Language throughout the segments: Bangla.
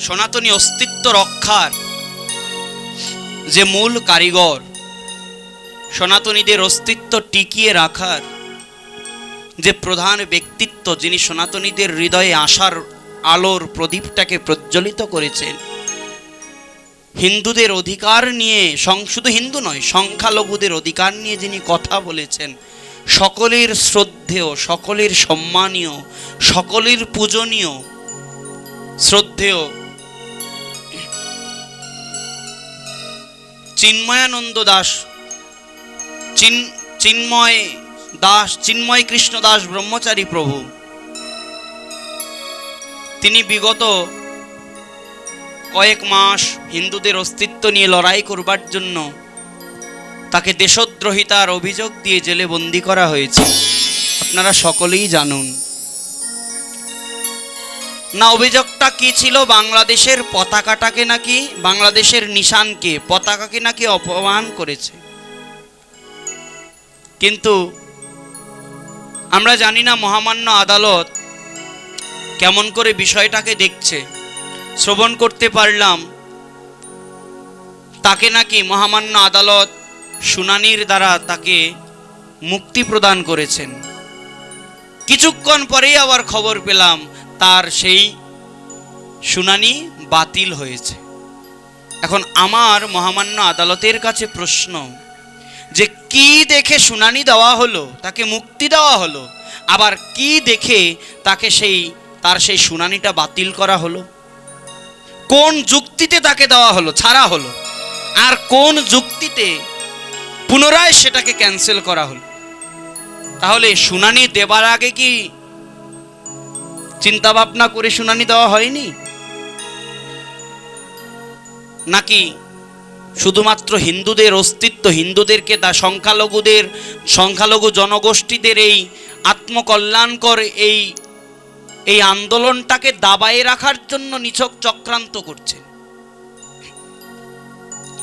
সনাতনী অস্তিত্ব রক্ষার যে মূল কারিগর, সনাতনীদের অস্তিত্ব টিকিয়ে রাখার যে প্রধান ব্যক্তিত্ব, যিনি সনাতনীদের হৃদয়ে আশার আলোর প্রদীপটাকে প্রজ্বলিত করেছেন, হিন্দুদের অধিকার নিয়ে সং- শুধু হিন্দু নয়, সংখ্যালঘুদের অধিকার নিয়ে যিনি কথা বলেছেন, সকলের শ্রদ্ধেয়, সকলের সম্মানীয়, সকলের পূজনীয়, শ্রদ্ধেয় চিন্ময়ানন্দ দাস, চিন, চিন্ময় দাস, চিন্ময় কৃষ্ণ দাস ব্রহ্মচারী প্রভু। তিনি বিগত কয়েক মাস হিন্দুদের অস্তিত্ব নিয়ে লড়াই করবার জন্য তাকে দেশদ্রোহিতার অভিযোগ দিয়ে জেলে বন্দি করা হয়েছে। আপনারা সকলেই জানুন। না, অভিযোগটা কি ছিল? বাংলাদেশের পতাকাটাকে নাকি, বাংলাদেশের নিশানকে, পতাকাকে নাকি অপমান করেছে। কিন্তু আমরা জানি না মহামান্য আদালত কেমন করে বিষয়টাকে দেখছে। শ্রবণ করতে পারলাম, তাকে নাকি মহামান্য আদালত শুনানির দ্বারা তাকে মুক্তি প্রদান করেছেন। কিছুক্ষণ পরেই আবার খবর পেলাম তার সেই শুনানি বাতিল হয়েছে। এখন আমার মহামান্য আদালতের কাছে প্রশ্ন, যে কি দেখে শুনানি দেওয়া হলো, তাকে মুক্তি দেওয়া হলো, আবার কি দেখে তাকে সেই, তার সেই শুনানিটা বাতিল করা হলো? কোন যুক্তিতে তাকে দেওয়া হলো, ছাড়া হলো? আর কোন যুক্তিতে পুনরায় সেটাকে ক্যান্সেল করা হলো? তাহলে শুনানি দেবার আগে কি চিন্তা ভাবনা করে শুনানি দেওয়া হয়নি? নাকি শুধুমাত্র হিন্দুদের অস্তিত্ব, হিন্দুদেরকে তা সংখ্যালঘুদের, সংখ্যালঘু জনগোষ্ঠীদের এই আত্মকল্যাণকর এই এই আন্দোলনটাকে দাবায়ে রাখার জন্য নিছক চক্রান্ত করছেন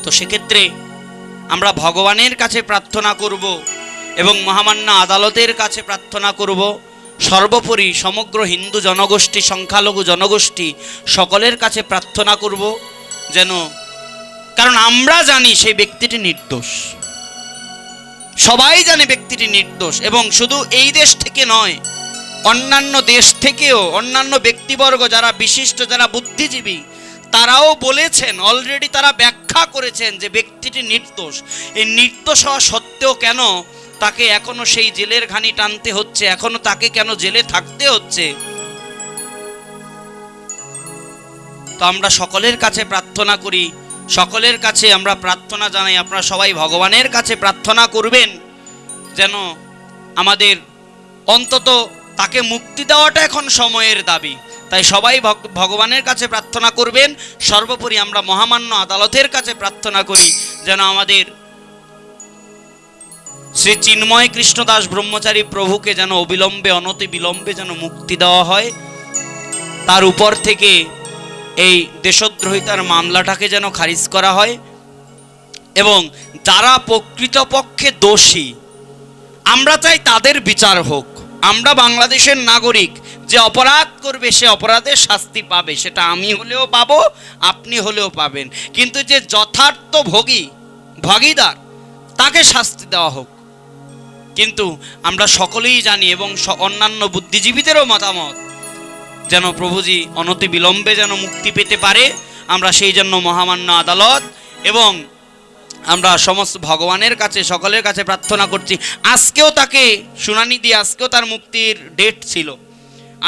তো সেক্ষেত্রে আমরা ভগবানের কাছে প্রার্থনা করব এবং মহামান্য আদালতের কাছে প্রার্থনা করব। সর্বোপরি সমগ্র হিন্দু জনগোষ্ঠী, সংখ্যালঘু জনগোষ্ঠী সকলের কাছে প্রার্থনা করব যেন, কারণ আমরা জানি সেই ব্যক্তিটি নির্দোষ। সবাই জানে ব্যক্তিটি নির্দোষ এবং শুধু এই দেশ থেকে নয়, অন্যান্য দেশ থেকেও অন্যান্য ব্যক্তিবর্গ যারা বিশিষ্ট, যারা বুদ্ধিজীবী, তারাও বলেছেন অলরেডি তারা ব্যাখ্যা করেছেন যে ব্যক্তিটি নির্দোষ। এই নির্দোষ হওয়া সত্ত্বেও কেন তাকে এখনও সেই জেলের ঘানি টানতে হচ্ছে, এখনও তাকে কেন জেলে থাকতে হচ্ছে? তো আমরা সকলের কাছে প্রার্থনা করি, সকলের কাছে আমরা প্রার্থনা জানাই, আপনারা সবাই ভগবানের কাছে প্রার্থনা করবেন, যেন আমাদের অন্তত তাকে মুক্তি দেওয়াটা এখন সময়ের দাবি। তাই সবাই ভগ- ভগবানের কাছে প্রার্থনা করবেন, সর্বোপরি আমরা মহামান্য আদালতের কাছে প্রার্থনা করি, যেন আমাদের শ্রী চিন্ময় কৃষ্ণদাস ব্রহ্মচারী প্রভুকে যেন অবিলম্বে, অনতি বিলম্বে যেন মুক্তি দেওয়া হয়, তার উপর থেকে এই দেশদ্রোহিতার মামলাটাকে যেন খারিজ করা হয় এবং যারা প্রকৃতপক্ষে দোষী, আমরা চাই তাদের বিচার হোক। আমরা বাংলাদেশের নাগরিক, যে অপরাধ করবে সে অপরাধের শাস্তি পাবে, সেটা আমি হলেও পাবো, আপনি হলেও পাবেন। কিন্তু যে যথার্থ ভোগী, ভাগিদার, তাকে শাস্তি দেওয়া হোক। কিন্তু আমরা সকলেই জানি এবং অন্যান্য বুদ্ধিজীবীদেরও মতামত, যেন প্রভুজি অনতি বিলম্বে যেন মুক্তি পেতে পারে, আমরা সেই জন্য মহামান্য আদালত এবং আমরা সমস্ত ভগবানের কাছে, সকলের কাছে প্রার্থনা করছি। আজকেও তাকে শুনানি দিয়ে, আজকেও তার মুক্তির ডেট ছিল।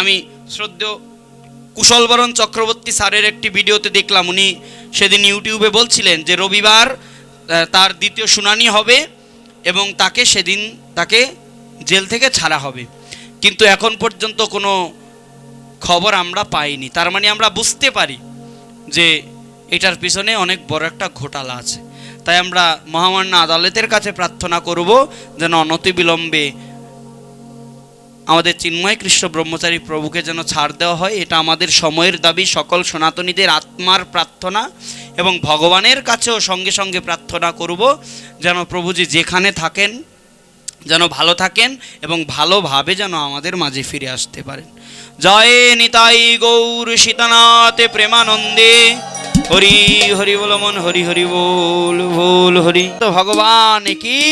আমি শ্রদ্ধেয় কুশলবরণ চক্রবর্তী স্যারের একটি ভিডিওতে দেখলাম, উনি সেদিন ইউটিউবে বলছিলেন যে রবিবার তার দ্বিতীয় শুনানি হবে। এবং তাকে সেদিন তাকে জেল থেকে ছাড়া হবে। কিন্তু এখন পর্যন্ত কোনো খবর আমরা পাইনি। তার মানে আমরা বুঝতে পারি যে এটার পিছনে অনেক বড় একটা ঘোটালা আছে। তাই আমরা মহামান্য আদালতের কাছে প্রার্থনা করব যেন অনতিবিলম্বে আমাদের চিন্ময় কৃষ্ণ ব্রহ্মচারী প্রভুকে যেন ছাড় দেওয়া হয়। এটা আমাদের সময়ের দাবি। সকল সনাতনীদের আত্মার প্রার্থনা। এবং ভগবানের কাছেও সঙ্গে সঙ্গে প্রার্থনা করব যেন প্রভুজি যেখানে থাকেন, যেন ভালো থাকেন এবং ভালোভাবে যেন আমাদের মাঝে ফিরে আসতে পারেন। জয় নিতাই গৌর সীতানাথ প্রেমানন্দে। হরি হরি বল মন, হরি হরি বল বল, হরি। তো ভগবান কি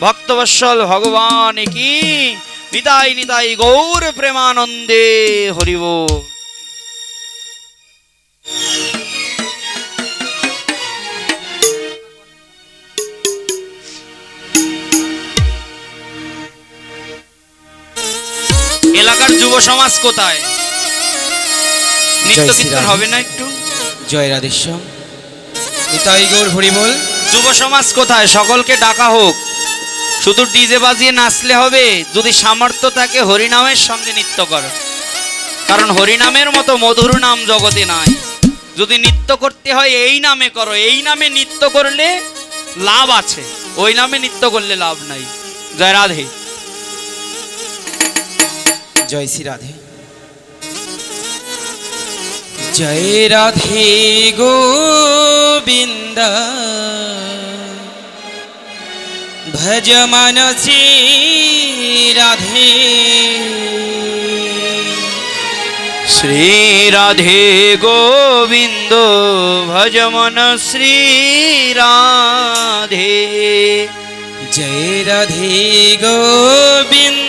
ভক্তবৎসল ভগবান কি নিতাই নিতাই গৌর প্রেমানন্দে, হরি বল। সমাজ কোথায়? নিত্য কীর্তন হবে না একটু? জয় রাধেশ্যাম। নিতাই গৌর হরিবল যুব সমাজ কোথায়? সকলকে ডাকা হোক। শুধু ডিজে বাজিয়ে নাচলে হবে যদি সামর্থ্য থাকে হরিনামের সঙ্গে নৃত্য করো। কারণ হরিনামের মতো মধুর নাম জগতে নাই। যদি নৃত্য করতে হয় এই নামে করো। এই নামে নৃত্য করলে লাভ আছে। ওই নামে নৃত্য করলে লাভ নাই। জয় রাধে। জয় শ্রী রাধে। জয় রাধে গোবিন্দ। ভজ মানসী রাধে। শ্রী রাধে গোবিন্দ ভজমন শ্রী রাধে। জয় রাধে গোবিন্দ।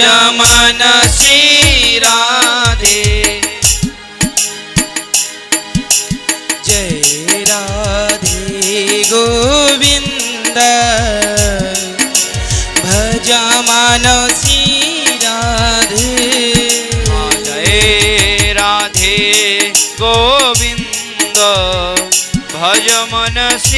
ভজ মানসী রাধে জয় রাধে গোবিন্দ ভজ মানসী রাধে জয় রাধে গোবিন্দ ভজমন শ্রী